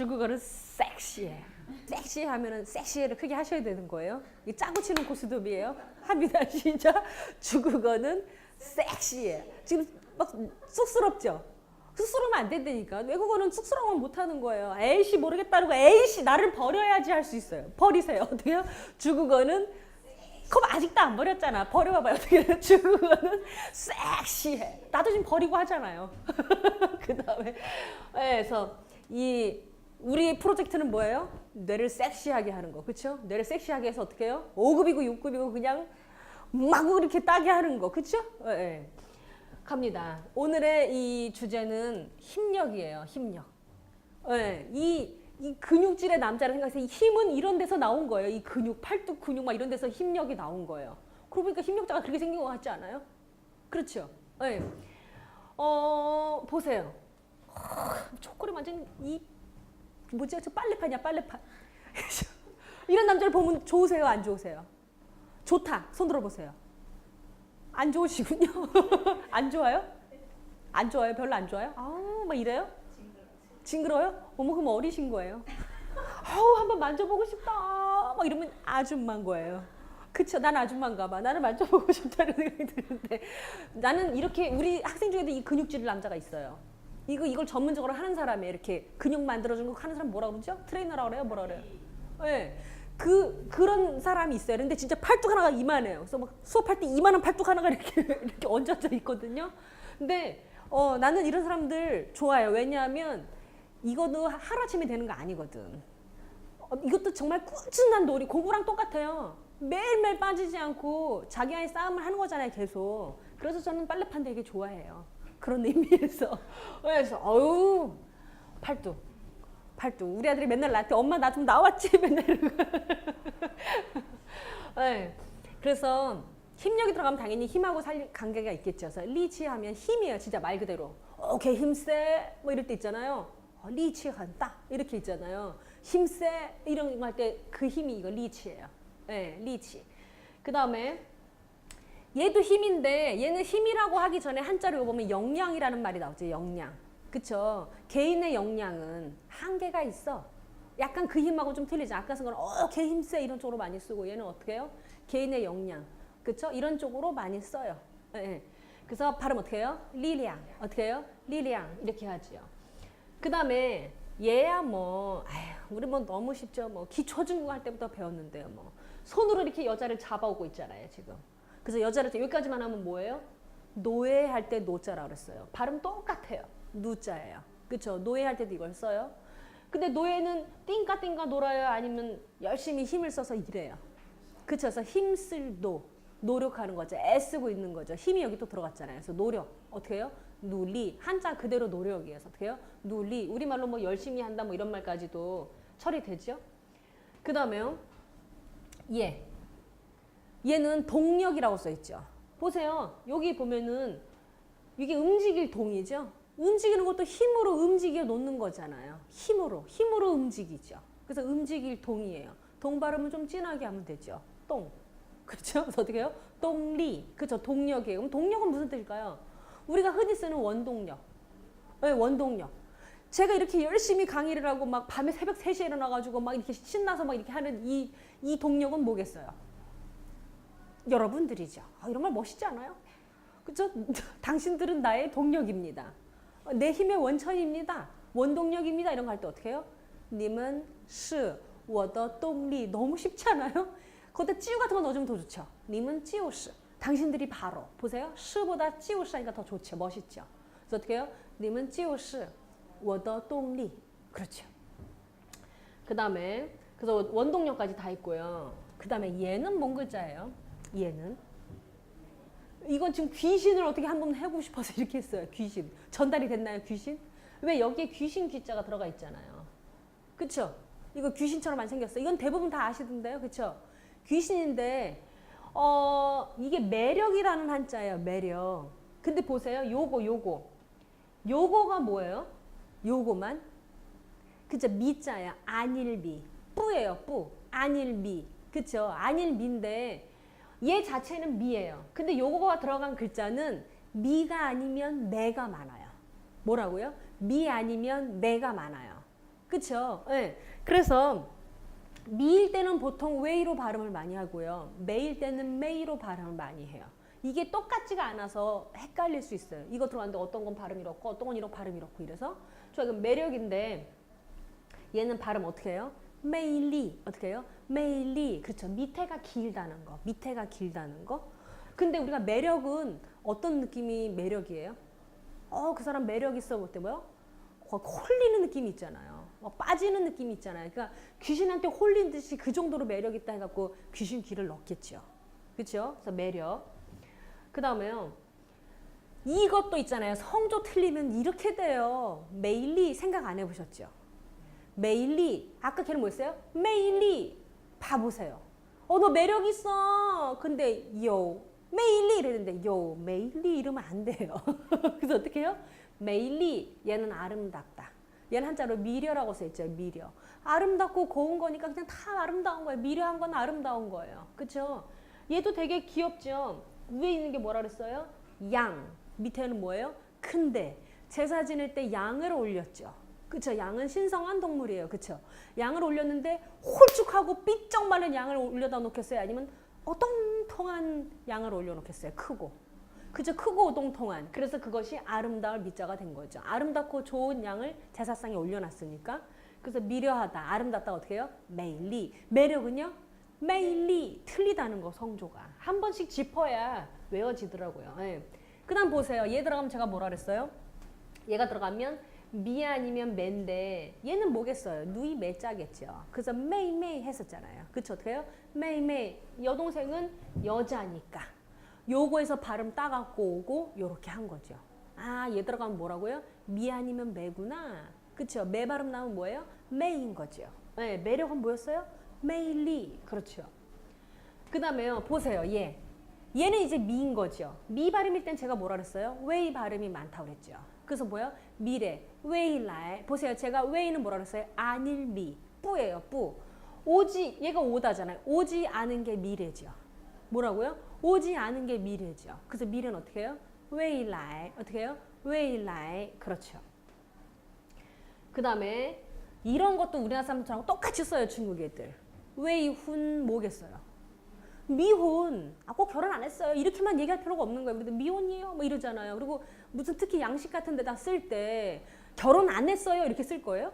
중국어는 섹시해. 섹시 하면은 섹시해를 크게 하셔야 되는 거예요. 이 짜고 치는 고스톱이에요. 합니다. 시작. 중국어는 섹시해. 지금 막 쑥스럽죠? 쑥스러우면 안 된다니까. 외국어는 쑥스러우면 못 하는 거예요. 에이씨 모르겠다고 에이씨 나를 버려야지 할 수 있어요. 버리세요. 어때요? 중국어는 그럼 아직도 안 버렸잖아. 버려봐봐요. 어떻게 중국어는 섹시해. 나도 지금 버리고 하잖아요. 그 다음에 그래서 이 우리 프로젝트는 뭐예요? 뇌를 섹시하게 하는 거, 그렇죠? 뇌를 섹시하게 해서 어떻게 해요? 5급이고 6급이고 그냥 막 이렇게 따게 하는 거, 그렇죠? 예, 예. 갑니다. 오늘의 이 주제는 힘력이에요. 힘력. 예, 이, 이 근육질의 남자를 생각해서 이 힘은 이런 데서 나온 거예요. 이 근육, 팔뚝 근육 막 이런 데서 힘력이 나온 거예요. 그러고 보니까 힘력자가 그렇게 생긴 것 같지 않아요? 그렇죠? 예. 어, 보세요. 초콜릿 완전 이 뭐지? 저 빨래판이야 빨래판. 이런 남자를 보면 좋으세요? 안 좋으세요? 좋다. 손 들어보세요. 안 좋으시군요. 안 좋아요? 안 좋아요? 별로 안 좋아요? 아우 막 이래요? 징그러요? 어머 그럼 어리신 거예요. 아우 한번 만져보고 싶다. 막 이러면 아줌마인 거예요. 그쵸? 난 아줌마인가 봐. 나는 만져보고 싶다는 생각이 드는데 나는 이렇게 우리 학생 중에도 이 근육질 남자가 있어요. 이거 이걸 전문적으로 하는 사람이 이렇게 근육 만들어주는 거 하는 사람 뭐라 그러죠? 트레이너라고 그래요? 뭐라 그래요? 예. 그 그런 사람이 있어요. 근데 진짜 팔뚝 하나가 이만해요. 그래서 막 수업할 때 이만한 팔뚝 하나가 이렇게 이렇게 얹어져 있거든요. 근데 어 나는 이런 사람들 좋아해요. 왜냐하면 이거도 하루아침에 되는 거 아니거든. 어, 이것도 정말 꾸준한 놀이 공부랑 똑같아요. 매일매일 빠지지 않고 자기 안에 싸움을 하는 거잖아요, 계속. 그래서 저는 빨래판 되게 좋아해요. 그런 의미에서. 그래서 어유 팔뚝. 팔뚝. 우리 아들이 맨날 나한테 엄마 나 좀 나왔지 맨날. 네. 그래서 힘력이 들어가면 당연히 힘하고 살 관계가 있겠죠. 그래서 리치 하면 힘이에요. 진짜 말 그대로. 오케이 힘세 뭐 이럴 때 있잖아요. 어, 리치 한다 이렇게 있잖아요. 힘세 이런 거 할 때 그 힘이 이거 리치예요. 네, 리치. 그 다음에 얘도 힘인데 얘는 힘이라고 하기 전에 한자로 보면 역량이라는 말이 나오죠. 역량. 그쵸? 개인의 역량은 한계가 있어. 약간 그 힘하고 좀 틀리죠. 아까 쓴 거는 어, 걔 힘세 이런 쪽으로 많이 쓰고 얘는 어떻게 해요? 개인의 역량. 그쵸? 이런 쪽으로 많이 써요. 예, 예. 그래서 발음 어떻게 해요? 리량. 어떻게 해요? 리량. 이렇게 하죠. 그 다음에 얘야 뭐, 아휴, 우리 뭐 너무 쉽죠. 뭐 기초중국 할 때부터 배웠는데요. 뭐 손으로 이렇게 여자를 잡아오고 있잖아요. 지금. 그래서 여자를 여기까지만 하면 뭐예요? 노예할 때 노자라고 그랬어요. 발음 똑같아요. 누자예요. 그렇죠? 노예할 때도 이걸 써요. 근데 노예는 띵까띵까 놀아요? 아니면 열심히 힘을 써서 일해요? 그렇죠? 힘쓸 노, 노력하는 거죠. 애쓰고 있는 거죠. 힘이 여기 또 들어갔잖아요. 그래서 노력. 어떻게 해요? 누리. 한자 그대로 노력이에요. 어떻게 해요? 누리. 우리말로 뭐 열심히 한다 뭐 이런 말까지도 처리되죠? 그 다음에요. 예. 얘는 동력이라고 써 있죠. 보세요. 여기 보면은 이게 움직일 동이죠. 움직이는 것도 힘으로 움직여 놓는 거잖아요. 힘으로, 힘으로 움직이죠. 그래서 움직일 동이에요. 동 발음은 좀 진하게 하면 되죠. 똥. 그렇죠? 그래서 어떻게 해요? 동리. 그렇죠? 동력이에요. 그럼 동력은 무슨 뜻일까요? 우리가 흔히 쓰는 원동력. 네, 원동력. 제가 이렇게 열심히 강의를 하고 막 밤에 새벽 3시에 일어나가지고 막 이렇게 신나서 막 이렇게 하는 이, 이 동력은 뭐겠어요? 여러분들이죠. 아, 이런 말 멋있지 않아요? 그죠? 당신들은 나의 동력입니다. 어, 내 힘의 원천입니다. 원동력입니다. 이런 거 할 때 어떻게 해요? 님은 시, 워더, 동리. 너무 쉽지 않아요? 거기다 찌우 같은 거 넣어주면 더 좋죠. 님은 찌우시. 당신들이 바로. 보세요. 시보다 찌우시 하니까 더 좋죠. 멋있죠. 그래서 어떻게 해요? 님은 찌우시, 워더, 동리. 그렇죠. 그 다음에, 그래서 원동력까지 다 있고요. 그 다음에 얘는 뭔 글자예요? 얘는 이건 지금 귀신을 어떻게 한번 해보고 싶어서 이렇게 했어요. 귀신 전달이 됐나요? 귀신? 왜 여기에 귀신 귀자가 들어가 있잖아요. 그쵸? 이거 귀신처럼 안 생겼어. 이건 대부분 다 아시던데요. 그쵸? 귀신인데 어 이게 매력이라는 한자예요. 매력. 근데 보세요. 요거 요거 요거가 뭐예요? 요거만 그죠? 미자야. 안일미. 뿌예요. 뿌. 안일미. 그쵸? 안일미인데 얘 자체는 미예요. 근데 요거가 들어간 글자는 미가 아니면 매가 많아요. 뭐라고요? 미 아니면 매가 많아요. 그쵸? 예. 그래서 미일 때는 보통 웨이로 발음을 많이 하고요. 메일 때는 메이로 발음을 많이 해요. 이게 똑같지가 않아서 헷갈릴 수 있어요. 이거 들어갔는데 어떤 건 발음 이렇고 어떤 건 이렇고 발음 이렇고 이래서 저 이건 매력인데 얘는 발음 어떻게 해요? 메일리 어떻게 해요? 메일리 그렇죠. 밑에가 길다는 거. 밑에가 길다는 거. 근데 우리가 매력은 어떤 느낌이 매력이에요? 어, 그 사람 매력 있어 볼때 뭐요? 어, 홀리는 느낌이 있잖아요. 막 빠지는 느낌이 있잖아요. 그러니까 귀신한테 홀린 듯이 그 정도로 매력 있다 해갖고 귀신 귀를 넣겠죠. 그렇죠? 그래서 매력. 그 다음에요. 이것도 있잖아요. 성조 틀리면 이렇게 돼요. 메일리 생각 안 해보셨죠? 메일리 아까 걔는 뭐였어요? 메일리 봐보세요. 어 너 매력 있어. 근데 요 메일리 이랬는데 요 메일리 이러면 안 돼요. 그래서 어떻게 해요? 메일리 얘는 아름답다. 얘는 한자로 미려라고 써 있죠. 미려. 아름답고 고운 거니까 그냥 다 아름다운 거예요. 미려한 건 아름다운 거예요. 그렇죠? 얘도 되게 귀엽죠. 위에 있는 게 뭐라 그랬어요? 양. 밑에는 뭐예요? 큰데. 제사 지낼 때 양을 올렸죠. 그쵸? 양은 신성한 동물이에요. 그쵸? 양을 올렸는데 홀쭉하고 삐쩍 마른 양을 올려다 놓겠어요? 아니면 어동통한 양을 올려놓겠어요? 크고. 그죠? 크고 오동통한. 그래서 그것이 아름다울 미자가 된 거죠. 아름답고 좋은 양을 제사상에 올려놨으니까. 그래서 미려하다, 아름답다 어떻게 해요? 매일리. 매력은요? 매일리. 틀리다는 거, 성조가. 한 번씩 짚어야 외워지더라고요. 예. 그 다음 보세요. 얘 들어가면 제가 뭐라 그랬어요? 얘가 들어가면 미 아니면 매인데 얘는 뭐겠어요? 누이 매자겠죠. 그래서 메이 메이 했었잖아요. 그쵸? 어떻게 해요? 메이 메이. 여동생은 여자니까. 요거에서 발음 따갖고 오고 요렇게 한 거죠. 아, 얘 들어가면 뭐라고요? 미 아니면 매구나. 그쵸? 매 발음 나오면 뭐예요? 매인 거죠. 네, 매력은 뭐였어요? 메일리. 그렇죠. 그 다음에요. 보세요. 얘. 얘는 이제 미인 거죠. 미 발음일 땐 제가 뭐라 그랬어요? 웨이 발음이 많다고 그랬죠. 그래서 뭐야? 미래. 웨이라이. 보세요. 제가 웨이는 뭐라 그랬어요? 안일미. 뿌예요. 뿌. 오지 얘가 오다잖아요. 오지 않은 게 미래죠. 뭐라고요? 오지 않은 게 미래죠. 그래서 미래는 어떻게 해요? 웨이라이. 어떻게 해요? 웨이라이. 그렇죠. 그 다음에 이런 것도 우리나라 사람들하고 똑같이 써요. 중국 애들. 웨이훈 뭐겠어요? 미혼. 아, 꼭 결혼 안 했어요. 이렇게만 얘기할 필요가 없는 거예요. 근데 미혼이에요. 뭐 이러잖아요. 그리고 무슨 특히 양식 같은 데다 쓸 때 결혼 안 했어요. 이렇게 쓸 거예요?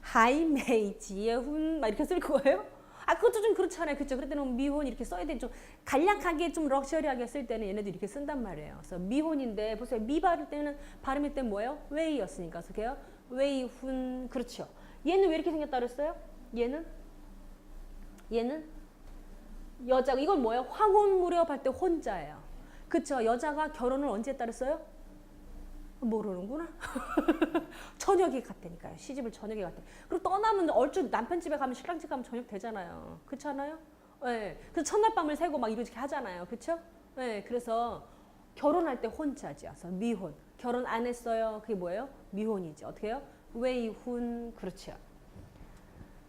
하이메이 지예훈 막 이렇게 쓸 거예요? 아 그것도 좀 그렇잖아요. 그렇죠? 그럴 때는 미혼 이렇게 써야 돼. 좀 간략하게 좀 럭셔리하게 쓸 때는 얘네들 이렇게 쓴단 말이에요. 그래서 미혼인데 보세요. 미 발을 때는 발음일 때 뭐예요? 웨이였으니까. 그래서 걔요? 웨이 훈 그렇죠. 얘는 왜 이렇게 생겼다 그랬어요? 얘는 얘는 여자가 이건 뭐예요? 황혼 무렵할 때 혼자예요. 그쵸? 여자가 결혼을 언제 그랬어요? 모르는구나. 저녁에 갔다니까요. 시집을 저녁에 갔다. 그리고 떠나면 얼추 남편 집에 가면 신랑 집 가면 저녁 되잖아요. 그렇잖아요? 네. 그래서 첫날 밤을 새고 막 이렇게 하잖아요. 그쵸? 네. 그래서 결혼할 때 혼자죠. 그래서 미혼. 결혼 안 했어요. 그게 뭐예요? 미혼이죠. 어떻게 해요? 웨이훈. 그렇죠.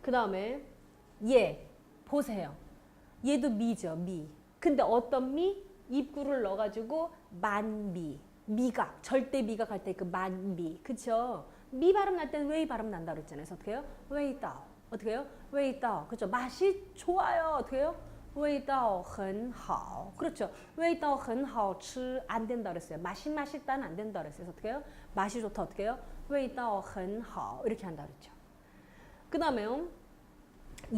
그 다음에 얘. 보세요. 얘도 미죠, 미. 근데 어떤 미? 입구를 넣어가지고 만미. 미각, 절대 미각 할 때 그 만미. 그쵸? 미 발음 날 때는 웨이 발음 난다 그랬잖아요. 그래서 어떻게 해요? 웨이 따오. 어떻게 해요? 웨이 따오. 그쵸? 맛이 좋아요. 어떻게 해요? 味道很好. 그렇죠. 味道很好吃안 된다 그랬어요. 맛이 맛있다는 안 된다 그랬어요. 그래서 어떻게 해요? 맛이 좋다 어떻게 해요? 味道很好 이렇게 한다 그랬죠. 그다음에요.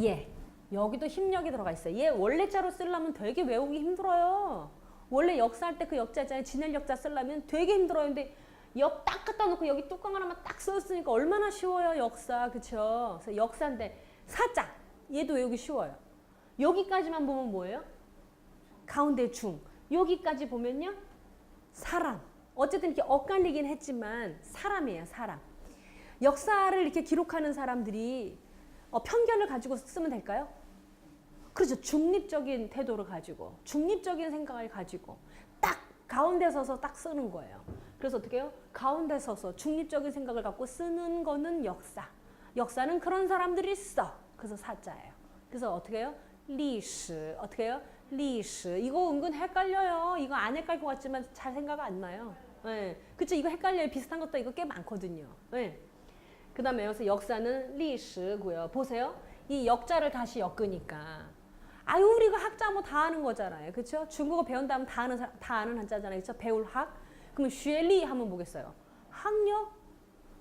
예. 여기도 힘력이 들어가 있어요. 얘 원래자로 쓰려면 되게 외우기 힘들어요. 원래 역사할 때 그 역자 있잖아요. 진헬 역자 쓰려면 되게 힘들어요. 근데 역 딱 갖다 놓고 여기 뚜껑 하나만 딱 썼으니까 얼마나 쉬워요. 역사. 그쵸? 그래서 역사인데 사자. 얘도 외우기 쉬워요. 여기까지만 보면 뭐예요? 가운데 중. 여기까지 보면요. 사람. 어쨌든 이렇게 엇갈리긴 했지만 사람이에요. 사람. 역사를 이렇게 기록하는 사람들이 어, 편견을 가지고 쓰면 될까요? 그렇죠. 중립적인 태도를 가지고 중립적인 생각을 가지고 딱 가운데 서서 딱 쓰는 거예요. 그래서 어떻게 해요? 가운데 서서 중립적인 생각을 갖고 쓰는 거는 역사. 역사는 그런 사람들이 써. 그래서 사자예요. 그래서 어떻게 해요? 리시. 어떻게 해요? 리시. 이거 은근 헷갈려요. 이거 안 헷갈릴 것 같지만 잘 생각 안 나요. 네. 그쵸? 이거 헷갈려요. 비슷한 것도 이거 꽤 많거든요. 네. 그 다음에 여기서 역사는 리시고요. 보세요. 이 역자를 다시 엮으니까. 아유, 우리가 학자 뭐 다 아는 거잖아요. 그쵸? 중국어 배운다면 다 아는, 사- 다 아는 한자잖아요. 그쵸? 배울 학. 그러면 쉐리 하면 뭐겠어요? 학력?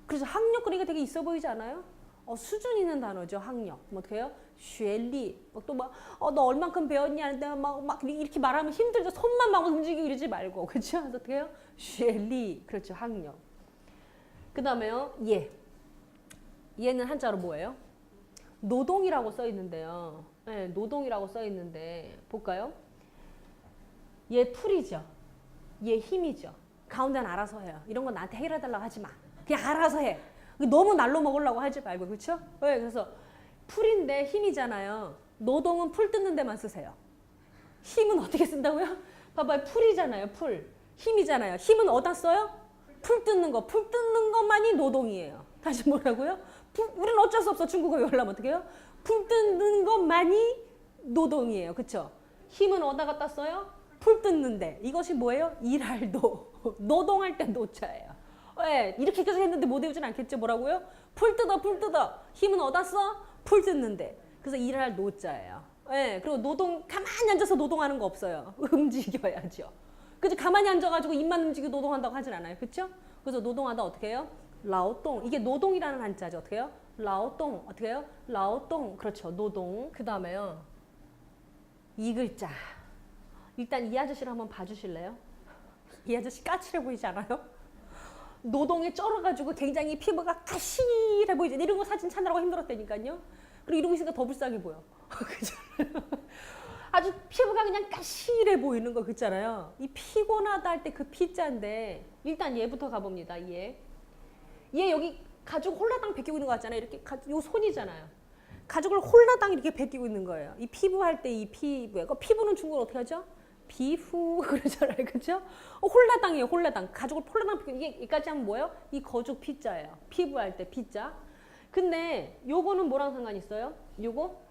그래서 학력 그러니까 되게 있어 보이지 않아요? 어, 수준 있는 단어죠, 학력. 뭐 어떻게 해요? 쉐리. 또막 어, 너 얼만큼 배웠니? 하는데 막, 막 이렇게 말하면 힘들죠. 손만 막 움직이고 이러지 말고. 그렇죠? 그래서 어떻게 해요? 쉐리. 그렇죠, 학력. 그 다음에요, 예. 얘는 한자로 뭐예요? 노동이라고 써 있는데요. 네, 노동이라고 써 있는데 볼까요? 얘 풀이죠. 얘 힘이죠. 가운데는 알아서 해요. 이런 거 나한테 해결해 달라고 하지 마. 그냥 알아서 해. 너무 날로 먹으려고 하지 말고 그렇죠? 네, 그래서 풀인데 힘이잖아요. 노동은 풀 뜯는 데만 쓰세요. 힘은 어떻게 쓴다고요? 봐봐요. 풀이잖아요. 풀. 힘이잖아요. 힘은 어디다 써요? 풀 뜯는 거. 풀 뜯는 것만이 노동이에요. 다시 뭐라고요? 풀, 우리는 어쩔 수 없어. 중국어 배우려면 어떻게 해요? 풀 뜯는 것만이 노동이에요. 그쵸? 힘은 어디다 갖다 써요? 풀 뜯는데. 이것이 뭐예요? 일할 노. 노동할 때 노자예요. 예, 이렇게 계속 했는데 못 외우진 않겠죠? 뭐라고요? 풀 뜯어, 풀 뜯어. 힘은 어디다 써? 풀 뜯는데. 그래서 일할 노자예요. 예, 그리고 노동, 가만히 앉아서 노동하는 거 없어요. 움직여야죠. 그죠? 가만히 앉아가지고 입만 움직이고 노동한다고 하진 않아요. 그쵸? 그래서 노동하다 어떻게 해요? 라오동. 이게 노동이라는 한자죠. 어떻게 해요? 라오동. 어떻게 해요? 라오동. 그렇죠. 노동. 그 다음에요. 이 글자. 일단 이 아저씨를 한번 봐주실래요? 이 아저씨 까칠해 보이지 않아요? 노동에 쩔어가지고 굉장히 피부가 가실해 보이죠. 이런 거 사진 찾느라고 힘들었다니까요. 그리고 이러고 있으니까 더 불쌍해 보여. 아주 피부가 그냥 까실해 보이는 거 그렇잖아요. 이 피곤하다 할 때 그 피자인데 일단 얘부터 가봅니다. 얘. 얘 여기 가죽 홀라당 벗기고 있는 거 같잖아요. 이렇게 가, 요 손이잖아요. 가죽을 홀라당 이렇게 벗기고 있는 거예요. 이 피부 할 때 이 피부에 그 피부는 중국어로 어떻게 하죠? 비후 그러잖아요, 그렇죠? 어, 홀라당이에요, 홀라당. 가죽을 홀라당 벗기고 이게 여기까지 하면 뭐예요? 이 거죽 피자예요. 피부 할 때 피자. 근데 요거는 뭐랑 상관 있어요? 요거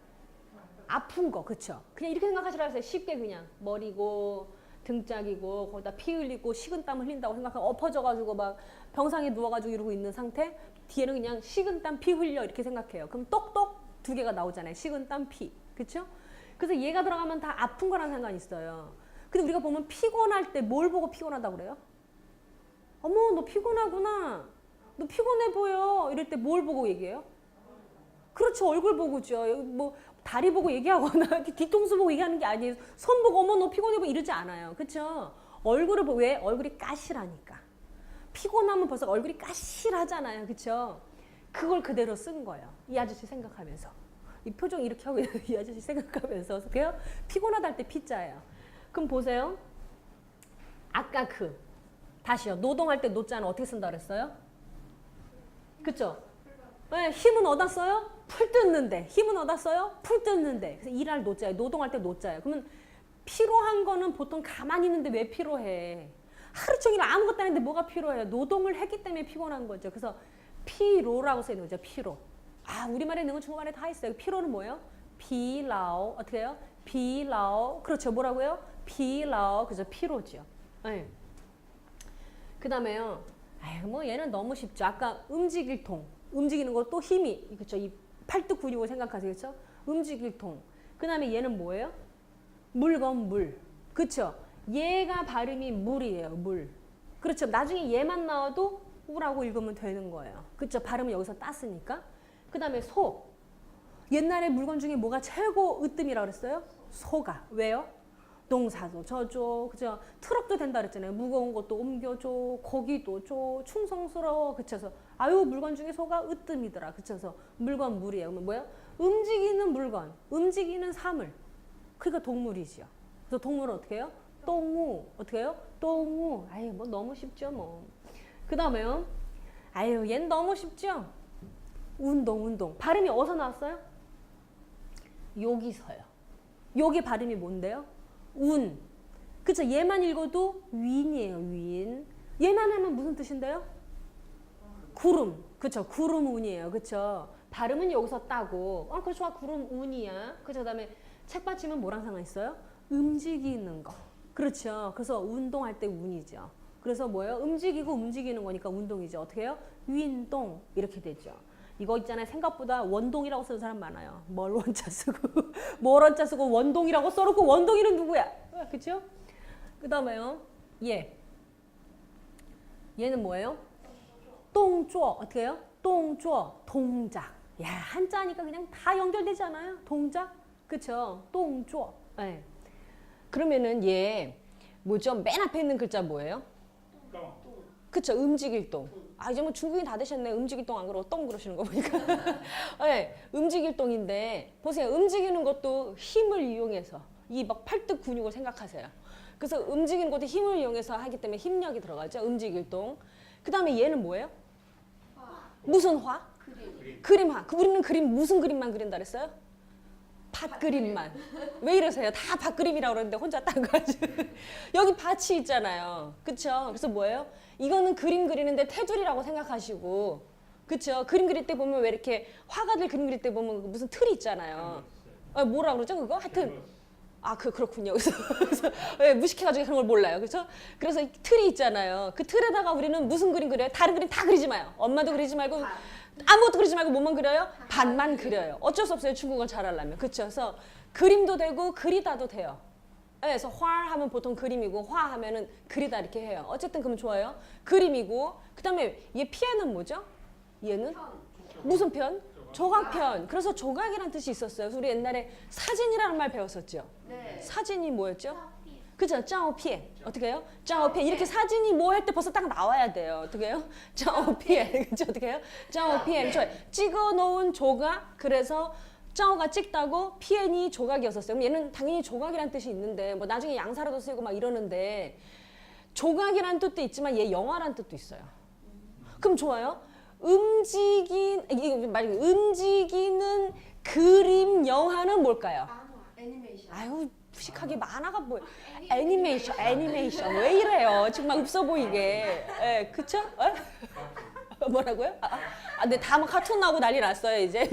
아픈 거, 그쵸? 그냥 이렇게 생각하시라 하세요. 쉽게 그냥 머리고 등짝이고 거기다 피 흘리고 식은 땀 흘린다고 생각하고 엎어져가지고 막 병상에 누워가지고 이러고 있는 상태. 뒤에는 그냥 식은 땀 피 흘려 이렇게 생각해요. 그럼 똑똑 두 개가 나오잖아요. 식은 땀 피, 그쵸? 그래서 얘가 들어가면 다 아픈 거랑 상관이 있어요. 근데 우리가 보면 피곤할 때 뭘 보고 피곤하다고 그래요? 어머, 너 피곤하구나. 너 피곤해 보여. 이럴 때 뭘 보고 얘기해요? 그렇죠. 얼굴 보고죠. 뭐 다리 보고 얘기하거나 뒤통수 보고 얘기하는 게 아니에요. 손 보고 어머 너 피곤해 보여 이러지 않아요. 그렇죠? 얼굴을 보고 왜? 얼굴이 까실하니까. 피곤하면 벌써 얼굴이 까실하잖아요. 그렇죠? 그걸 그대로 쓴 거예요. 이 아저씨 생각하면서. 이 표정 이렇게 하고 이 아저씨 생각하면서 그래요? 피곤하다 할 때 피자예요. 그럼 보세요. 아까 그 다시요. 노동할 때 노자는 어떻게 쓴다 그랬어요? 그쵸? 네, 힘은 써요? 풀 뜯는데. 힘은 써요? 풀 뜯는데. 그래서 일할 노자예요. 노동할 때 노자예요. 그러면 피로한 거는 보통 가만히 있는데 왜 피로해? 하루 종일 아무것도 안 했는데 뭐가 피로해요? 노동을 했기 때문에 피곤한 거죠. 그래서 피로라고 써 있는 거죠. 피로. 아, 우리말에 있는 건 중국말에 다 있어요. 피로는 뭐예요? 비라오. 어떻게 해요? 비라오. 그렇죠. 뭐라고요? 비라오. 그죠. 피로죠. 네. 그 다음에요. 아유, 뭐 얘는 너무 쉽죠. 아까 움직일 통. 움직이는 거 또 힘이. 그쵸. 이 팔뚝 근육을 생각하세요. 그쵸? 움직일 통. 그 다음에 얘는 뭐예요? 물건 물. 그쵸? 얘가 발음이 물이에요. 물. 그렇죠. 나중에 얘만 나와도 우라고 읽으면 되는 거예요. 그쵸? 발음은 여기서 땄으니까. 그 다음에 소. 옛날에 물건 중에 뭐가 최고 으뜸이라고 그랬어요? 소가. 왜요? 농사도 져줘, 그죠? 트럭도 된다 그랬잖아요. 무거운 것도 옮겨줘, 고기도 줘, 충성스러워, 그쳐서 아유 물건 중에 소가 으뜸이더라, 그쳐서 물건 물이에요. 그러면 뭐예요? 움직이는 물건, 움직이는 사물. 그러니까 동물이지요. 그래서 동물은 어떻게 해요? 똥우, 어떻게 해요? 똥우. 아유 뭐 너무 쉽죠 뭐. 그 다음에요. 아유 얜 너무 쉽죠. 운동, 운동. 발음이 어디서 나왔어요? 여기서요. 여기 발음이 뭔데요? 운. 그쵸? 얘만 읽어도 윈이에요, 윈. 얘만 하면 무슨 뜻인데요? 구름. 그쵸? 구름 운이에요. 그쵸? 발음은 여기서 따고, 어, 그 좋아. 구름 운이야. 그쵸? 그 다음에 책받침은 뭐랑 상관있어요? 움직이는 거. 그렇죠. 그래서 운동할 때 운이죠. 그래서 뭐예요? 움직이고 움직이는 거니까 운동이죠. 어떻게 해요? 윈동. 이렇게 되죠. 이거 있잖아요. 생각보다 원동이라고 쓰는 사람 많아요. 뭘 원자 쓰고 뭘 원자 쓰고 원동이라고 써놓고 원동이는 누구야? 아, 그죠? 그 다음에요. 얘. 얘는 뭐예요? 동조 어떻게 해요? 동조 동작. 야 한자니까 그냥 다 연결되잖아요. 동작. 그쵸? 동조. 네. 그러면은 얘 뭐죠? 맨 앞에 있는 글자 뭐예요? 그쵸? 움직일 동. 아 이제 뭐 중국인 다 되셨네. 움직일 동안 그러고 똥 그러시는 거 보니까. 네, 움직일 동인데 보세요. 움직이는 것도 힘을 이용해서 이 막 팔뚝 근육을 생각하세요. 그래서 움직이는 것도 힘을 이용해서 하기 때문에 힘력이 들어가죠. 움직일 동. 그 다음에 얘는 뭐예요? 무슨 화? 그림화. 그 우리는 그림 무슨 그림만 그린다 그랬어요? 밭 그림만. 왜 이러세요? 다 밭 그림이라고 그러는데 혼자 딴 거지. 여기 밭이 있잖아요. 그쵸? 그래서 뭐예요? 이거는 그림 그리는데 테두리라고 생각하시고. 그쵸? 그림 그릴 때 보면 왜 이렇게 화가들 그림 그릴 때 보면 무슨 틀이 있잖아요. 아, 뭐라 그러죠 그거? 하여튼 아, 그 그렇군요. 그래서, 그래서 예, 무식해가지고 그런 걸 몰라요. 그렇죠? 그래서 이 틀이 있잖아요. 그 틀에다가 우리는 무슨 그림 그려요? 다른 그림 다 그리지 마요. 엄마도 그리지 말고 아무것도 그리지 말고 뭐만 그려요? 반만 그려요. 어쩔 수 없어요. 중국어 잘하려면. 그렇죠? 그래서 그림도 되고 그리다도 돼요. 예, 그래서 화 하면 보통 그림이고 화 하면은 그리다 이렇게 해요. 어쨌든 그럼 좋아요. 그림이고 그다음에 얘 피해는 뭐죠? 얘는 무슨 편? 조각편. 그래서 조각이라는 뜻이 있었어요. 우리 옛날에 사진이라는 말 배웠었죠. 네. 사진이 뭐였죠? 그죠? 짜오피에 어떻게 해요? 짜오피에 이렇게 사진이 뭐 할 때 벌써 딱 나와야 돼요. 어떻게 해요? 짜오피에 그죠? 어떻게 해요? 짜오피에 저 찍어 놓은 조각 그래서 짜오가 찍다고 피엔이 조각이었었어요. 그럼 얘는 당연히 조각이라는 뜻이 있는데 뭐 나중에 양사라도 쓰고 막 이러는데 조각이라는 뜻도 있지만 얘 영화라는 뜻도 있어요. 그럼 좋아요. 움직인 이거 말 움직이는 그림 영화는 뭘까요? 아유 무식하게 만화가 뭐 애니메이션 애니메이션 왜 이래요? 정말 없어 보이게. 예 그쵸? 어? 뭐라고요? 아, 아 근데 다 막 카툰 나오고 난리 났어요 이제.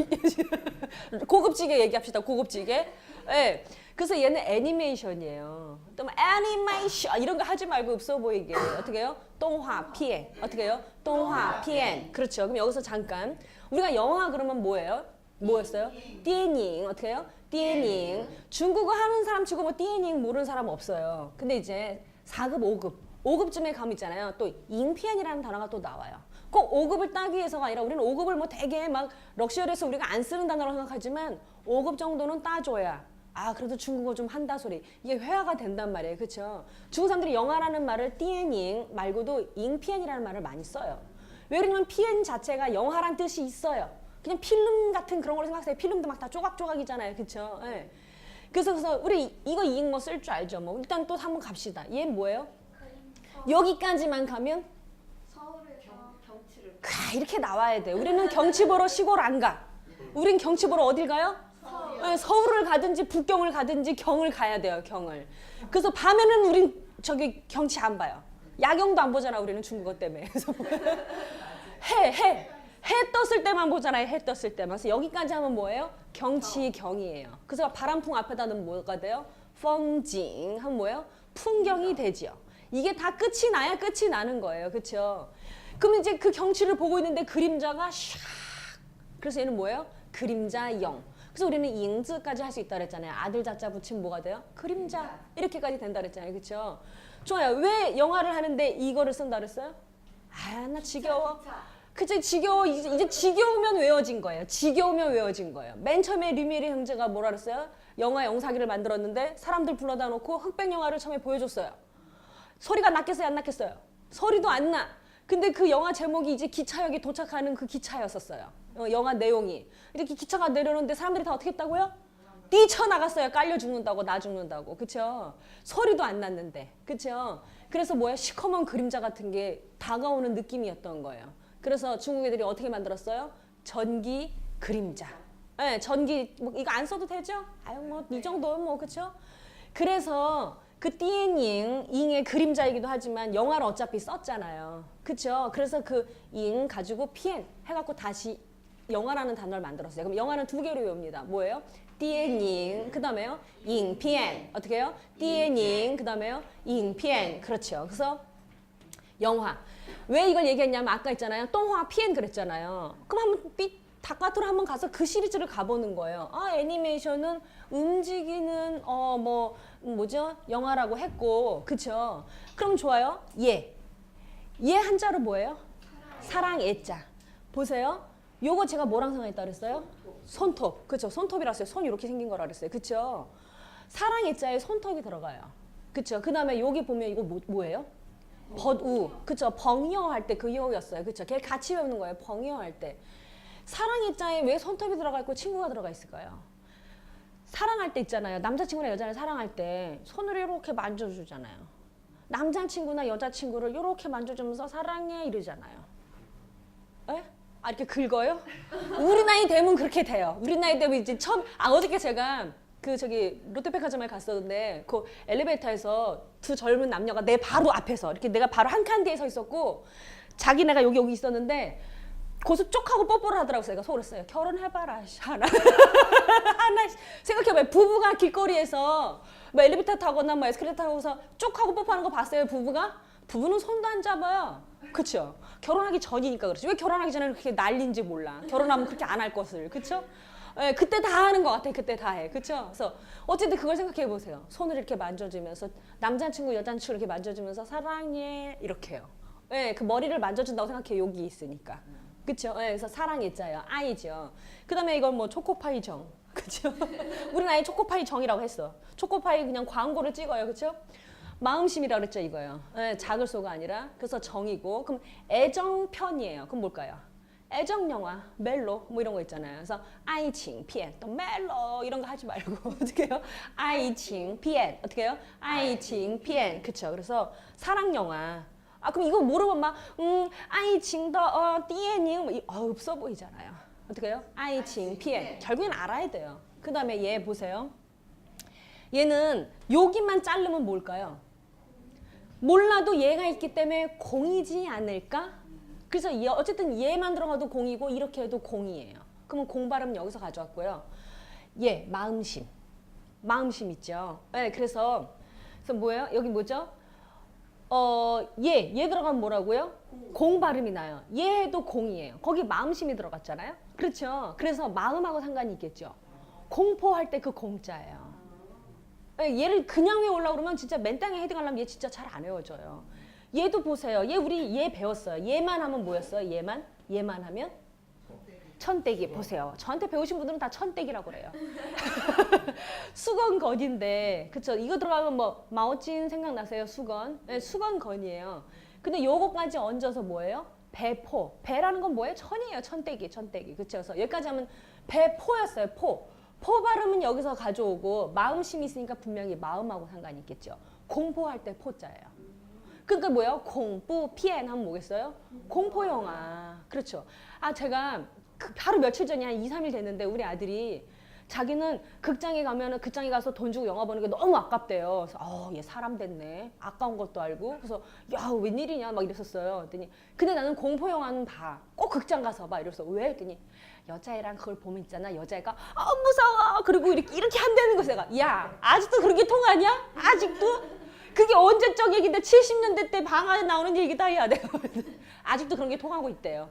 고급지게 얘기합시다 고급지게. 예 그래서 얘는 애니메이션이에요. 또뭐 애니메이션 이런 거 하지 말고 없어 보이게. 어떻게 해요? 동화 피엔. 어떻게 해요? 동화 피엔. 그렇죠. 그럼 여기서 잠깐. 우리가 영화 그러면 뭐예요? 뭐였어요? 띠에닝 어떻게 해요? 띠에닝 중국어 하는 사람 치고 뭐 띠에닝 모르는 사람 없어요. 근데 이제 4급, 5급, 5급쯤에 가면 있잖아요. 또 잉피엔이라는 단어가 또 나와요. 꼭 5급을 따기 위해서가 아니라 우리는 5급을 뭐 되게 막 럭셔리해서 우리가 안 쓰는 단어라고 생각하지만 5급 정도는 따줘야 아 그래도 중국어 좀 한다 소리. 이게 회화가 된단 말이에요. 그렇죠 중국 사람들이 영화라는 말을 띠엔잉 말고도 잉피엔이라는 말을 많이 써요. 왜 그러냐면 피엔 자체가 영화란 뜻이 있어요 그냥 필름 같은 그런 걸로 생각하세요. 필름도 막 다 조각조각이잖아요. 그쵸? 예. 그래서, 그래서 우리 이거 이익 뭐쓸줄 알죠? 뭐 일단 또 한번 갑시다. 얘는 뭐예요? 여기까지만 가면 경치를 가 이렇게 나와야 돼. 우리는 경치 보러 시골 안 가. 우린 경치 보러 어딜 가요? 예, 서울을 가든지 북경을 가든지 경을 가야 돼요. 경을. 그래서 밤에는 우린 저기 경치 안 봐요. 야경도 안 보잖아. 우리는 중국어 때문에. 그래서 뭐 해, 해. 해 떴을 때만 보잖아요. 해 떴을 때만. 그래서 여기까지 하면 뭐예요? 경치 경이에요. 그래서 바람풍 앞에다는 뭐가 돼요? 펑징 하면 뭐예요? 풍경이 되지요. 이게 다 끝이 나야 끝이 나는 거예요. 그렇죠? 그럼 이제 그 경치를 보고 있는데 그림자가 샥 그래서 얘는 뭐예요? 그림자 영. 그래서 우리는 잉즈까지 할 수 있다 그랬잖아요. 아들 자자 붙이면 뭐가 돼요? 그림자. 이렇게까지 된다 그랬잖아요. 그렇죠? 좋아요. 왜 영화를 하는데 이거를 쓴다 그랬어요? 아, 나 지겨워. 그치 지겨워 이제, 이제 지겨우면 외워진 거예요. 지겨우면 외워진 거예요. 맨 처음에 류미리 형제가 뭐라 그랬어요? 영화 영사기를 만들었는데 사람들 불러다 놓고 흑백 영화를 처음에 보여줬어요. 소리가 났겠어요, 안 났겠어요? 소리도 안 나. 근데 그 영화 제목이 이제 기차역에 도착하는 그 기차였었어요. 어, 영화 내용이 이렇게 기차가 내려오는데 사람들이 다 어떻게 했다고요? 뛰쳐나갔어요. 깔려 죽는다고, 나 죽는다고. 그쵸? 소리도 안 났는데. 그쵸? 그래서 뭐야? 시커먼 그림자 같은 게 다가오는 느낌이었던 거예요. 그래서 중국 애들이 어떻게 만들었어요? 전기 그림자. 예, 전기, 뭐 이거 안 써도 되죠? 아유, 뭐, 이 정도는 뭐, 그쵸? 그래서 그 띠엔잉, 잉의 그림자이기도 하지만 영화를 어차피 썼잖아요. 그쵸? 그래서 그 잉 가지고 피엔 해 갖고 다시 영화라는 단어를 만들었어요. 그럼 영화는 두 개로 외웁니다. 뭐예요? 띠엔잉, 그 다음에요? 잉피엔. 어떻게 해요? 띠엔잉, 그 다음에요? 잉피엔. 그렇죠. 그래서 영화. 왜 이걸 얘기했냐면 아까 있잖아요. 똥화 피엔 그랬잖아요. 그럼 한번 삐 닭가토로 한번 가서 그 시리즈를 가보는 거예요. 아 애니메이션은 움직이는 어 뭐 뭐죠 영화라고 했고 그쵸? 그럼 좋아요. 예. 예 한자로 뭐예요? 사랑 애자. 보세요. 요거 제가 뭐랑 상관있다 그랬어요? 손톱. 그쵸? 손톱이라서요. 손 이렇게 생긴 거라 그랬어요. 그쵸? 사랑 애자에 손톱이 들어가요. 그쵸? 그 다음에 여기 보면 이거 뭐, 뭐예요? 벗우. 그쵸? 벙이어 할때 그 여였어요. 그쵸? 걔 같이 배우는 거예요. 벙이어 할 때. 사랑 애자에 왜 손톱이 들어가 있고 친구가 들어가 있을까요? 사랑할 때 있잖아요. 남자친구나 여자를 사랑할 때 손으로 이렇게 만져주잖아요. 남자친구나 여자친구를 이렇게 만져주면서 사랑해 이러잖아요. 에? 아 이렇게 긁어요? 우리 나이 되면 그렇게 돼요. 우리 나이 되면 이제 처음 아 어저께 제가 그 저기 롯데백화점에 갔었는데 그 엘리베이터에서 두 젊은 남녀가 내 바로 앞에서 이렇게 내가 바로 한 칸 뒤에 서 있었고 자기네가 여기 여기 있었는데 고수 쪽 하고 뽀뽀를 하더라고요. 제가 속으로 했어요. 결혼해봐라 씨, 하나 하나 씨. 생각해봐요. 부부가 길거리에서 뭐 엘리베이터 타거나 뭐 에스컬레이터 타고서 쪽 하고 뽀뽀하는 거 봤어요. 부부가 부부는 손도 안 잡아요. 그쵸? 결혼하기 전이니까 그렇지. 왜 결혼하기 전에 그렇게 난린지 몰라. 결혼하면 그렇게 안 할 것을. 그쵸? 예, 그때 다 하는 것 같아. 그때 다 해. 그쵸? 그래서 어쨌든 그걸 생각해 보세요. 손을 이렇게 만져주면서 남자친구, 여자친구 이렇게 만져주면서 사랑해. 이렇게 해요. 예, 그 머리를 만져준다고 생각해요. 여기 있으니까. 그쵸? 예, 그래서 사랑이 자요 아이죠. 그 다음에 이건 뭐 초코파이 정. 그쵸? 우리는 아예 초코파이 정이라고 했어. 초코파이 그냥 광고를 찍어요. 그쵸? 마음심이라 그랬죠 이거요. 예, 작을 소가 아니라 그래서 정이고 그럼 애정 편이에요. 그럼 뭘까요? 애정 영화, 멜로 뭐 이런 거 있잖아요. 그래서 아이칭 피엔 또 멜로 이런 거 하지 말고 어떻게 해요? 아이칭 피엔 어떻게 해요? 아이칭 피엔 그쵸? 그래서 사랑 영화. 아 그럼 이거 모르면 막음 아이칭 더어 띠엔닝 뭐 이- 어, 없어 보이잖아요. 어떻게 해요? 아이칭 피엔 결국엔 알아야 돼요. 그 다음에 얘 보세요. 얘는 여기만 자르면 뭘까요? 몰라도 얘가 있기 때문에 공이지 않을까? 그래서 얘- 어쨌든 얘만 들어가도 공이고 이렇게 해도 공이에요. 그러면 공 발음 여기서 가져왔고요. 얘 마음심, 마음심 있죠. 네, 그래서 그래서 뭐예요? 여기 뭐죠? 어, 얘, 얘 들어가면 뭐라고요? 공 발음이 나요. 얘도 공이에요. 거기 마음심이 들어갔잖아요. 그렇죠. 그래서 마음하고 상관이 있겠죠. 공포할 때 그 공자예요. 예, 얘를 그냥 외우려고 그러면 진짜 맨 땅에 헤딩하려면 얘 진짜 잘 안 외워져요. 얘도 보세요. 얘 우리 얘 배웠어요. 얘만 하면 뭐였어요? 얘만? 얘만 하면? 천대기 보세요. 저한테 배우신 분들은 다 천대기라고 그래요. 수건건인데 그쵸? 이거 들어가면 뭐 마오찐 생각나세요? 수건. 네, 수건건이에요. 근데 요거까지 얹어서 뭐예요? 배포. 배라는 건 뭐예요? 천이에요. 천대기, 천대기. 그쵸? 그래서 여기까지 하면 배포였어요. 포. 포 발음은 여기서 가져오고 마음심이 있으니까 분명히 마음하고 상관이 있겠죠. 공포할 때 포자예요. 그러니까 뭐예요? 공포 피엔 하면 뭐겠어요? 공포 영화. 그렇죠. 아 제가 그 바로 며칠 전에 한 2, 3일 됐는데 우리 아들이 자기는 극장에 가면은 극장에 가서 돈 주고 영화 보는 게 너무 아깝대요. 그래서 어, 얘 사람 됐네. 아까운 것도 알고. 그래서 야, 웬일이냐 막 이랬었어요. 그랬더니 근데 나는 공포 영화는 봐. 꼭 극장 가서 봐. 이래서 왜? 했더니 여자애랑 그걸 보면 있잖아. 여자애가 아, 무서워. 그리고 이렇게 이렇게 한다는 거서 내가 야, 아직도 그런 게 통하냐? 아직도? 그게 언제적 얘기인데 70년대 때 방화에 나오는 얘기다 야 내가 아직도 그런 게 통하고 있대요.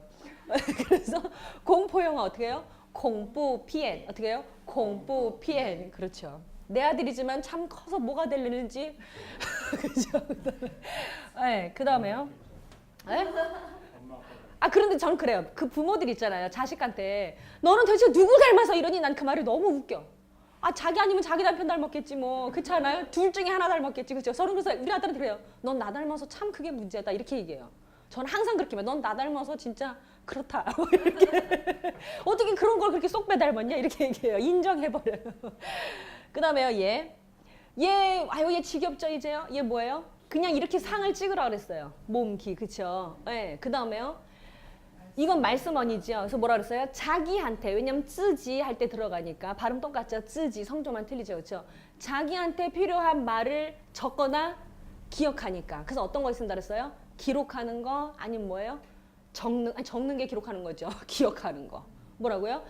그래서 공포 영화 어떻게 해요? 공포 피엔 어떻게 해요? 공포 피엔 그렇죠. 내 아들이지만 참 커서 뭐가 되려는지 그죠? 네, 그 다음에요. 네? 아 그런데 저는 그래요. 그 부모들 있잖아요. 자식한테 너는 도대체 누구 닮아서 이러니 난 그 말이 너무 웃겨. 아 자기 아니면 자기 남편 닮았겠지 뭐 그렇지 않아요? 둘 중에 하나 닮았겠지 그죠? 저는 그래서 우리 아들한테 그래요. 넌 나 닮아서 참 그게 문제다 이렇게 얘기해요. 저는 항상 그렇게 말해요. 넌나 닮아서 진짜 그렇다. 뭐 이렇게 어떻게 그런 걸 그렇게 쏙 빼닮았냐 이렇게 얘기해요. 인정해버려요. 그 다음에요 얘. 얘 아유 얘 지겹죠 이제요? 얘 뭐예요? 그냥 이렇게 상을 찍으라 그랬어요. 몸 기 그쵸? 예. 그 다음에요. 이건 말씀언이죠. 그래서 뭐라 그랬어요? 자기한테 왜냐면 쯔지 할 때 들어가니까 발음 똑같죠. 쯔지 성조만 틀리죠, 그렇죠? 자기한테 필요한 말을 적거나 기억하니까. 그래서 어떤 걸 쓴다 그랬어요? 기록하는 거 아니면 뭐예요? 적는 아니 적는 게 기록하는 거죠. 기억하는 거. 뭐라고요?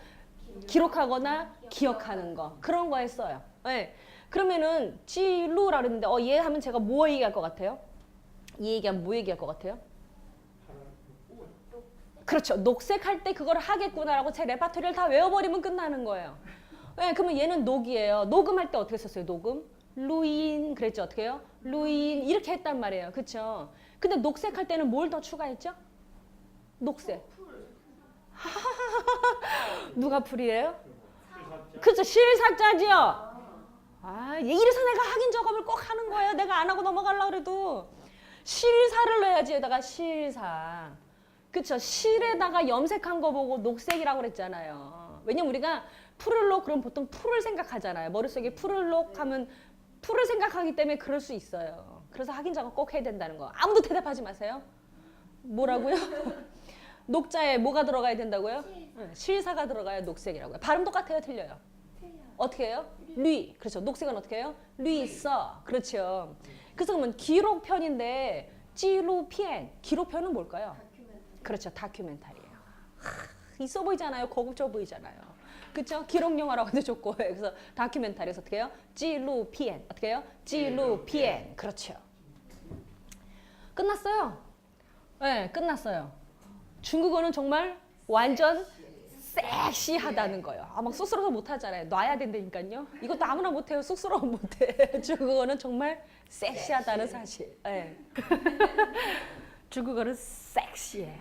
기록하거나 기억하는 거 그런 거에 써요. 네. 그러면은 지루라 그랬는데 어 얘 하면 제가 뭐 얘기할 것 같아요? 얘 얘기하면 뭐 얘기할 것 같아요? 그렇죠. 녹색할 때 그걸 하겠구나라고 제 레파토리를 다 외워버리면 끝나는 거예요. 네, 그러면 얘는 녹이에요. 녹음할 때 어떻게 썼어요? 녹음? 루인 그랬죠. 어떻게 해요? 루인 이렇게 했단 말이에요. 그렇죠? 근데 녹색할 때는 뭘 더 추가했죠? 녹색. 누가 풀이에요? 그렇죠. 실사자지요. 아, 얘 이래서 내가 확인 작업을 꼭 하는 거예요. 내가 안 하고 넘어가려고 그래도. 실사를 넣어야지 여기다가 실사. 그쵸? 실에다가 염색한 거 보고 녹색이라고 그랬잖아요. 왜냐면 우리가 녹 그럼 보통 풀을 생각하잖아요. 머릿속에 풀을 녹 하면 풀을 생각하기 때문에 그럴 수 있어요. 그래서 확인 작업 꼭 해야 된다는 거. 아무도 대답하지 마세요. 뭐라고요? 녹자에 뭐가 들어가야 된다고요? 네, 실사가 들어가야 녹색이라고요. 발음 똑같아요, 틀려요? 어떻게 해요? 리. 그렇죠. 녹색은 어떻게 해요? 리서. 그렇죠. 그래서 그러면 기록편인데 찌루피엔. 기록편은 뭘까요? 그렇죠. 다큐멘터리예요. 하, 있어 보이잖아요. 고급져 보이잖아요. 그렇죠? 기록 영화라고도 좋고 그래서 다큐멘터리에서 어떻게 해요? 찌루피엔. 어떻게 해요? 찌루피엔. 그렇죠. 끝났어요. 네, 끝났어요. 중국어는 정말 완전 섹시하다는 거예요. 아, 막 쑥스러워서 못하잖아요. 놔야 된다니까요. 이것도 아무나 못해요. 쑥스러우면 못해. 중국어는 정말 섹시하다는 사실. 예. 중국어는 섹시해.